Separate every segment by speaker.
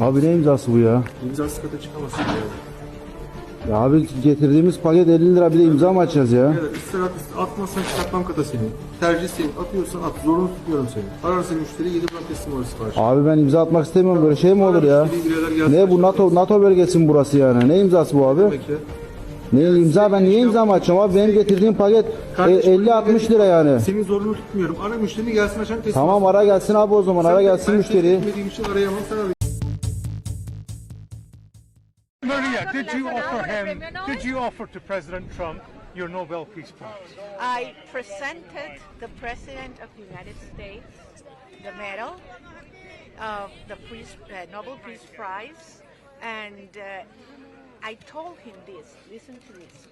Speaker 1: sana.
Speaker 2: Abi ne imzası bu ya?
Speaker 1: İmzasız kata çıkamazsın yani.
Speaker 2: Ya abi getirdiğimiz paket 50 lira bir de imza mı açacağız ya?
Speaker 1: Evet, ister at, ister atmazsan çıkartmam kata seni. Tercih senin. Atıyorsan at. Zorunlu tutmuyorum seni. Ararsa müşteri gelir ben teslim alır sipariş.
Speaker 2: Abi ben imza atmak istemiyorum böyle şey mi olur ya? Ne bu NATO NATO bölgesi mi burası yani? Ne imzası bu abi?
Speaker 1: Demek ya.
Speaker 2: Ne imza ben niye imza mı açacağım abi? Benim getirdiğim paket e,
Speaker 1: Kardeşim,
Speaker 2: 50-60 lira yani.
Speaker 1: Senin zorunlu tutmuyorum. Ara müşteri gelsin açan teslim
Speaker 2: Tamam ara gelsin abi o zaman ara gelsin
Speaker 1: ben
Speaker 2: müşteri.
Speaker 1: etmediğim için arayamam sen
Speaker 3: Maria, did you offer him, did you offer to President Trump your Nobel Peace Prize?
Speaker 4: I presented the President of the United States the medal of the Peace, uh, Nobel Peace Prize, and uh, I told him this. Listen to this.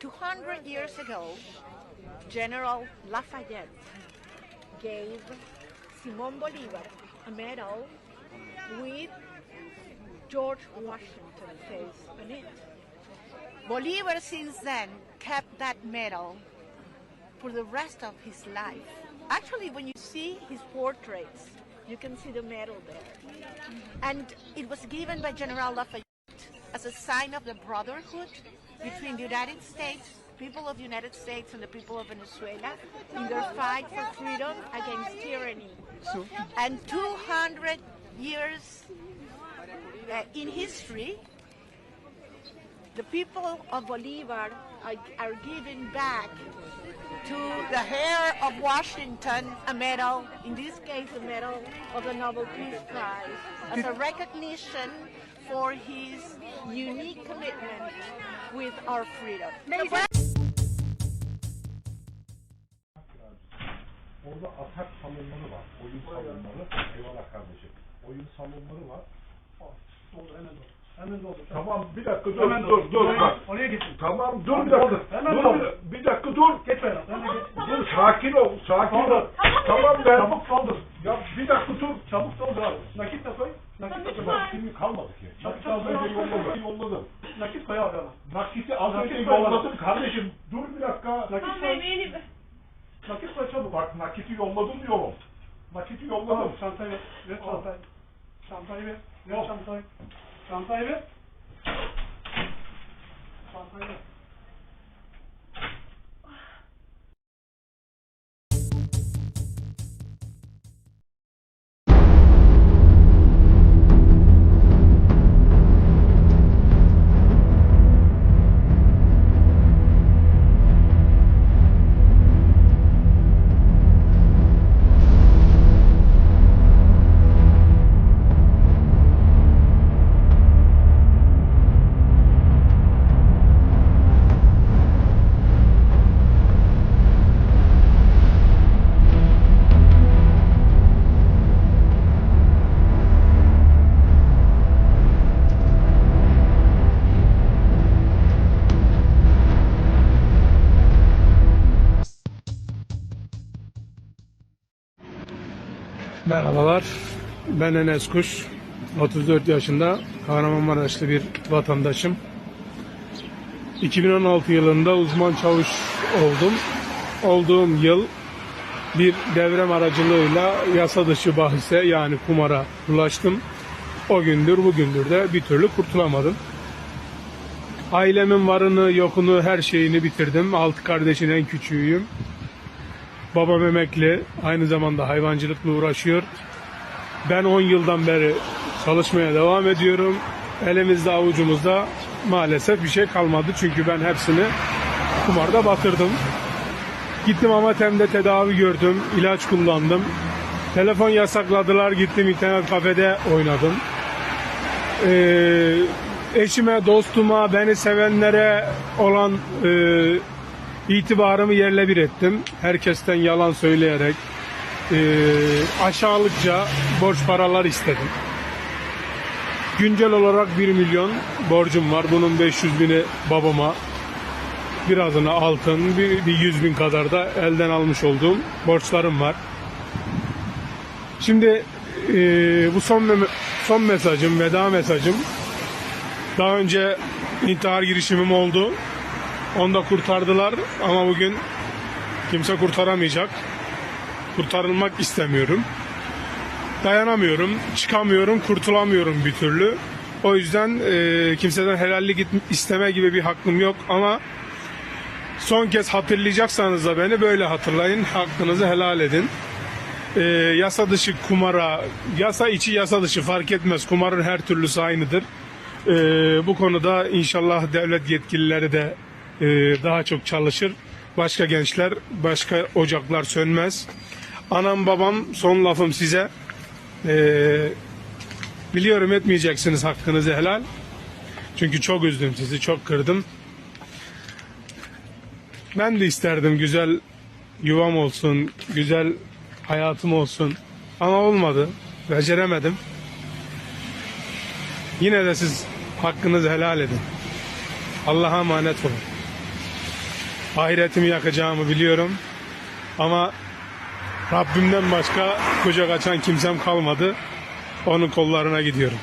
Speaker 4: 200 years ago, General Lafayette gave Simon Bolivar a medal George Washington face on it. Bolivar since then kept that medal for the rest of his life. Actually, when you see his portraits, you can see the medal there. And it was given by General Lafayette as a sign of the brotherhood between the United States, people of the United States and the people of Venezuela in their fight for freedom against tyranny. And 200 years uh, in history, the people of Bolivar are, are giving back to the heir of Washington a medal, in this case, a medal of the Nobel Peace Prize, as a recognition for his unique commitment with our freedom.
Speaker 5: Orada atak salonları var. Oyun salonları. Eyvallah kardeşim. Oyun salonları var.
Speaker 6: Doldu hemen doldu. Hemen doldu.
Speaker 5: Tamam bir dakika dur
Speaker 6: Hemen
Speaker 5: dur dur
Speaker 6: Oraya-
Speaker 5: bak.
Speaker 6: Oraya gitsin.
Speaker 5: Tamam dur
Speaker 6: Tamam,
Speaker 5: bir dakika.
Speaker 6: Hemen
Speaker 5: Dur
Speaker 6: doldu.
Speaker 5: bir, bir dakika dur.
Speaker 6: Geç Berat. Hemen geç.
Speaker 5: Dur sakin ol. Sakin ol. Tamam ben.
Speaker 6: Çabuk doldur.
Speaker 5: Ya bir dakika dur.
Speaker 6: Çabuk doldur abi. Nakit de koy. Nakit de koy.
Speaker 5: Şimdi kalmadı ki. Nakit az önce yolladım. Yolladım.
Speaker 6: Nakit koy abi ama.
Speaker 5: Nakiti az önce
Speaker 6: Nakit
Speaker 5: yolladım kardeşim. Dur bir dakika.
Speaker 6: Nakit koy. Nakit koy çabuk.
Speaker 5: Bak nakiti yolladım diyorum. Nakiti yolladım.
Speaker 6: Tamam çantayı ver. Ver çantayı. Çantayı ver. Ver çantayı. Çantayı ver.
Speaker 7: Merhabalar, ben Enes Kuş. 34 yaşında Kahramanmaraşlı bir vatandaşım. 2016 yılında uzman çavuş oldum. Olduğum yıl bir devrem aracılığıyla yasa dışı bahise yani kumara ulaştım. O gündür bugündür de bir türlü kurtulamadım. Ailemin varını yokunu her şeyini bitirdim. Altı kardeşin en küçüğüyüm. Babam emekli, aynı zamanda hayvancılıkla uğraşıyor. Ben 10 yıldan beri çalışmaya devam ediyorum. Elimizde avucumuzda maalesef bir şey kalmadı çünkü ben hepsini kumarda batırdım. Gittim Amatem'de tedavi gördüm, ilaç kullandım. Telefon yasakladılar, gittim internet kafede oynadım. Ee, eşime, dostuma, beni sevenlere olan e, itibarımı yerle bir ettim. Herkesten yalan söyleyerek e, aşağılıkça borç paralar istedim. Güncel olarak 1 milyon borcum var. Bunun 500 bini babama, birazını altın, bir, bir 100 bin kadar da elden almış olduğum borçlarım var. Şimdi e, bu son son mesajım, veda mesajım. Daha önce intihar girişimim oldu. Onu da kurtardılar ama bugün kimse kurtaramayacak. Kurtarılmak istemiyorum. dayanamıyorum, çıkamıyorum, kurtulamıyorum bir türlü. O yüzden e, kimseden helallik isteme gibi bir hakkım yok ama son kez hatırlayacaksanız da beni böyle hatırlayın, hakkınızı helal edin. E, yasa dışı kumara, yasa içi yasa dışı fark etmez. Kumarın her türlüsü aynıdır. E, bu konuda inşallah devlet yetkilileri de e, daha çok çalışır. Başka gençler, başka ocaklar sönmez. Anam babam son lafım size. Ee, biliyorum etmeyeceksiniz hakkınızı helal. Çünkü çok üzdüm sizi, çok kırdım. Ben de isterdim güzel yuvam olsun, güzel hayatım olsun. Ama olmadı. Beceremedim. Yine de siz hakkınızı helal edin. Allah'a emanet olun. Ahiretimi yakacağımı biliyorum. Ama Rabbimden başka kucak açan kimsem kalmadı. Onun kollarına gidiyorum.